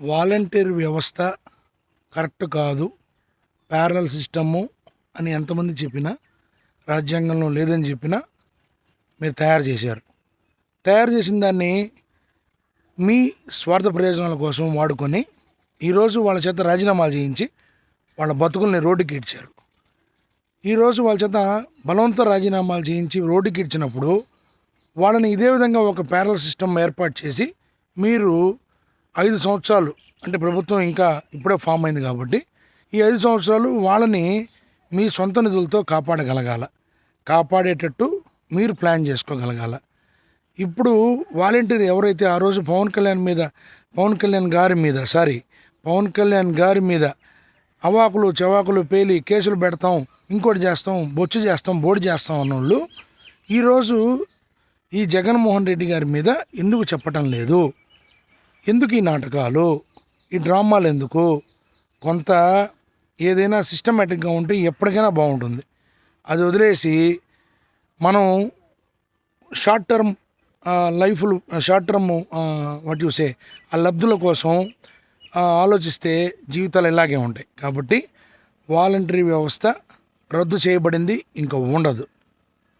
Volunteer వ్యవస్థ correct కాదు ప్యారల system అని ఎంతమంది చెప్పినా రాజ్యాంగంలో లేదని చెప్పినా మీరు తయారు చేశారు. తయారు చేసిన దాన్ని మీ స్వార్థ ప్రయోజనాల కోసం వాడుకొని ఈరోజు వాళ్ళ చేత రాజీనామాలు చేయించి వాళ్ళ బతుకుల్ని రోడ్డుకి ఇడ్చారు ఈరోజు వాళ్ళ చేత బలవంత రాజీనామాలు చేయించి రోడ్డుకి ఇచ్చినప్పుడు వాళ్ళని ఇదే విధంగా ఒక ప్యారల సిస్టమ్ ఏర్పాటు చేసి మీరు ఐదు సంవత్సరాలు అంటే ప్రభుత్వం ఇంకా ఇప్పుడే ఫామ్ అయింది కాబట్టి ఈ ఐదు సంవత్సరాలు వాళ్ళని మీ సొంత నిధులతో కాపాడగలగాల. కాపాడేటట్టు మీరు ప్లాన్ చేసుకోగలగాల. ఇప్పుడు వాలంటీర్ ఎవరైతే ఆ రోజు పవన్ కళ్యాణ్ మీద పవన్ కళ్యాణ్ గారి మీద సారీ పవన్ కళ్యాణ్ గారి మీద అవాకులు చవాకులు పేలి కేసులు పెడతాం ఇంకోటి చేస్తాం బొచ్చు చేస్తాం బోడి చేస్తాం అన్నోళ్ళు ఈరోజు ఈ జగన్మోహన్ రెడ్డి గారి మీద ఎందుకు చెప్పటం లేదు? ఎందుకు ఈ నాటకాలు? ఈ డ్రామాలు ఎందుకు? కొంత ఏదైనా సిస్టమేటిక్గా ఉంటే ఎప్పటికైనా బాగుంటుంది. అది వదిలేసి మనం షార్ట్ టర్మ్ లైఫ్లు షార్ట్ టర్మ్ వాట్ చూసే ఆ లబ్ధుల కోసం ఆలోచిస్తే జీవితాలు ఇలాగే ఉంటాయి. కాబట్టి వాలంటరీ వ్యవస్థ రద్దు చేయబడింది ఇంకా ఉండదు.